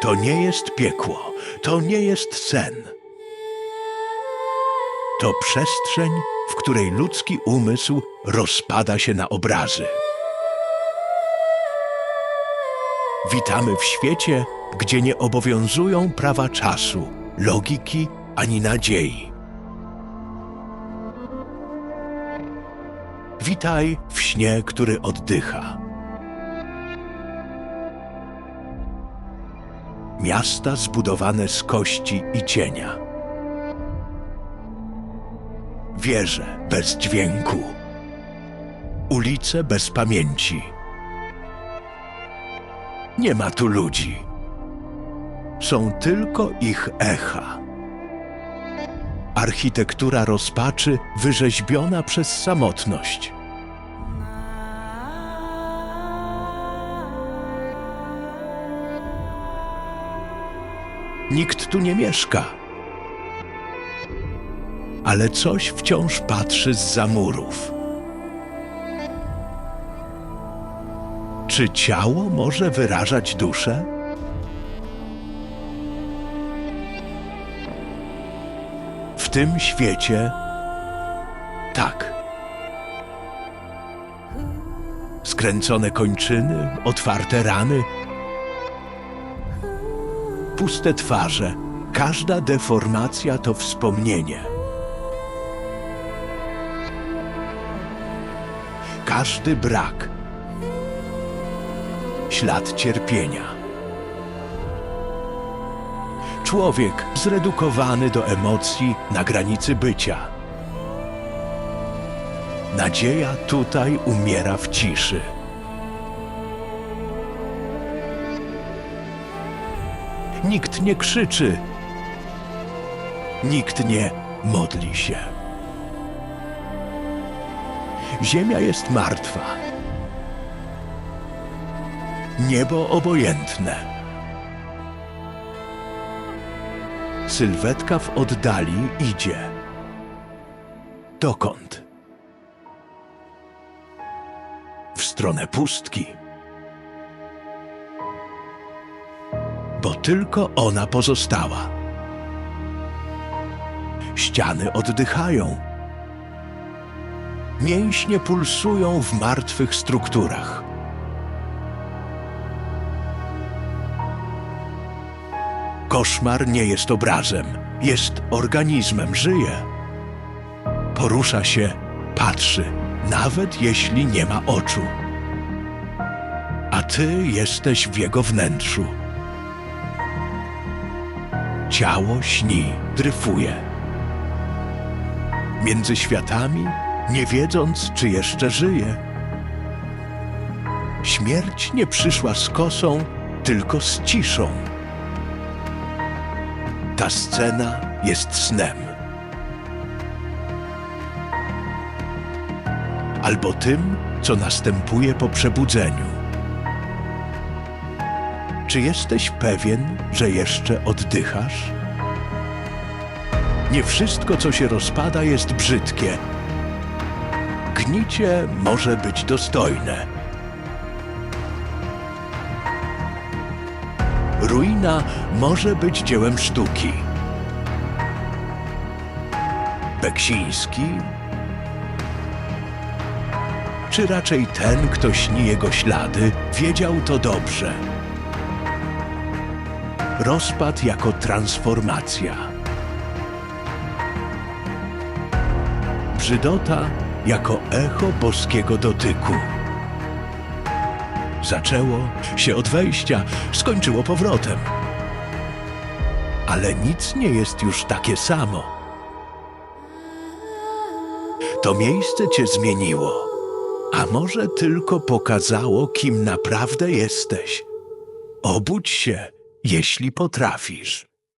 To nie jest piekło, to nie jest sen. To przestrzeń, w której ludzki umysł rozpada się na obrazy. Witamy w świecie, gdzie nie obowiązują prawa czasu, logiki ani nadziei. Witaj w śnie, który oddycha. Miasta zbudowane z kości i cienia. Wieże bez dźwięku. Ulice bez pamięci. Nie ma tu ludzi. Są tylko ich echa. Architektura rozpaczy wyrzeźbiona przez samotność. Nikt tu nie mieszka. Ale coś wciąż patrzy z murów. Czy ciało może wyrażać duszę? W tym świecie tak. Skręcone kończyny, otwarte rany, puste twarze. Każda deformacja to wspomnienie. Każdy brak ślad cierpienia. Człowiek zredukowany do emocji na granicy bycia. Nadzieja tutaj umiera w ciszy. Nikt nie krzyczy. Nikt nie modli się. Ziemia jest martwa. Niebo obojętne. Sylwetka w oddali idzie. Dokąd? W stronę pustki. Bo tylko ona pozostała. Ściany oddychają. Mięśnie pulsują w martwych strukturach. Koszmar nie jest obrazem, jest organizmem, żyje. Porusza się, patrzy, nawet jeśli nie ma oczu. A ty jesteś w jego wnętrzu. Ciało śni, dryfuje. Między światami, nie wiedząc, czy jeszcze żyje. Śmierć nie przyszła z kosą, tylko z ciszą. Ta scena jest snem. Albo tym, co następuje po przebudzeniu. Czy jesteś pewien, że jeszcze oddychasz? Nie wszystko, co się rozpada, jest brzydkie. Gnicie może być dostojne. Ruina może być dziełem sztuki. Beksiński? Czy raczej ten, kto śni jego ślady, wiedział to dobrze? Rozpad jako transformacja. Brzydota jako echo boskiego dotyku. Zaczęło się od wejścia, skończyło powrotem. Ale nic nie jest już takie samo. To miejsce cię zmieniło, a może tylko pokazało, kim naprawdę jesteś. Obudź się, jeśli potrafisz.